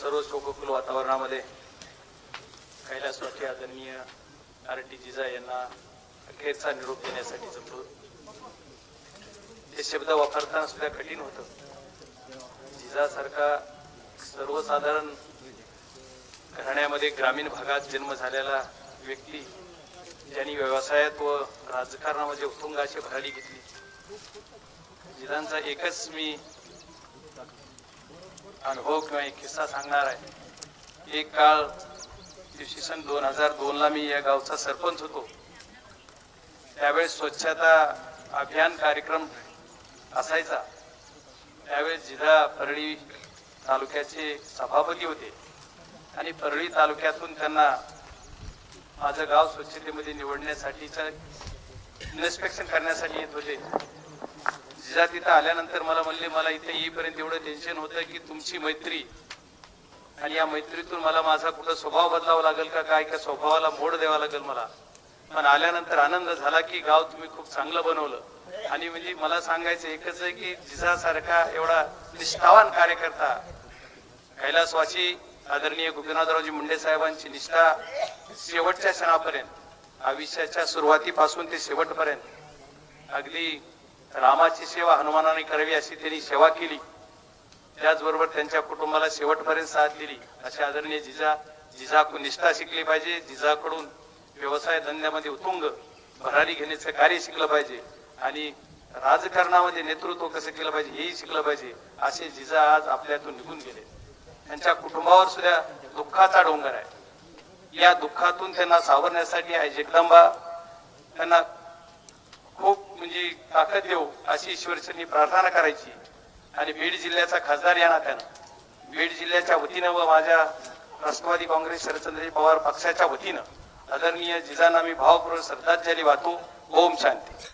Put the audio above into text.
सर्व शोककुल वातावरणामध्ये कैलास वाटे आदरणीय आर टी जिजा यांना अखेरचा निरोप देण्यासाठी जमलो. ते शब्द वापरताना सुद्धा कठीण होतं. जिजासारखा सर्वसाधारण घराण्यामध्ये ग्रामीण भागात जन्म झालेला व्यक्ती ज्यांनी व्यवसायात व राजकारणामध्ये उत्तुंग अशी भरारी घेतली. जिजांचा एकच मी अनुभव किंवा एक किस्सा सांगणार आहे. एक काळ इसवी सन दोन हजार दोनला मी या गावचा सरपंच होतो. त्यावेळेस स्वच्छता अभियान कार्यक्रम असायचा. त्यावेळेस जिल्हा परळी तालुक्याचे सभापती होते. आणि परळी तालुक्यातून त्यांना माझं गाव स्वच्छतेमध्ये निवडण्यासाठीचं इन्स्पेक्शन करण्यासाठी येत होते. जिजा तिथं आल्यानंतर मला म्हणले मला इथे येईपर्यंत एवढं टेन्शन होतं की तुमची मैत्री आणि या मैत्रीतून मला माझा कुठं स्वभाव बदलावा लागेल का? काय का स्वभावाला मोड द्यावा लागेल मला? पण आल्यानंतर आनंद झाला की गाव तुम्ही खूप चांगलं बनवलं. आणि म्हणजे मला सांगायचं एकच आहे की जिजासारखा एवढा निष्ठावान कार्यकर्ता कैलासवासी आदरणीय गोपीनाथरावजी मुंडे साहेबांची निष्ठा शेवटच्या क्षणापर्यंत आयुष्याच्या सुरुवातीपासून ते शेवटपर्यंत अगदी रामाची सेवा हनुमानाने करावी अशी त्यांनी सेवा केली. त्याचबरोबर त्यांच्या कुटुंबाला शेवटपर्यंत साथ दिली. असे आदरणीय जिजा जिजाकडून निष्ठा शिकली पाहिजे. जिजाकडून व्यवसाय धंद्यामध्ये उतुंग भरारी घेण्याचं कार्य शिकलं पाहिजे. आणि राजकारणामध्ये नेतृत्व कसं केलं पाहिजे हेही शिकलं पाहिजे. असे जिजा आज आपल्यातून निघून गेले. त्यांच्या कुटुंबावर सुद्धा दुःखाचा डोंगर आहे. या दुःखातून त्यांना सावरण्यासाठी आहे जगदंबा त्यांना खूप म्हणजे ताकद देऊ अशी ईश्वरचरणी प्रार्थना करायची. आणि बीड जिल्ह्याचा खासदार या नात्यानं. बीड जिल्ह्याच्या वतीनं व माझ्या राष्ट्रवादी काँग्रेस शरदचंद्रजी पवार पक्षाच्या वतीनं आदरणीय जिजांना मी भावपूर्वक श्रद्धांजली वाहतो. ओम शांती.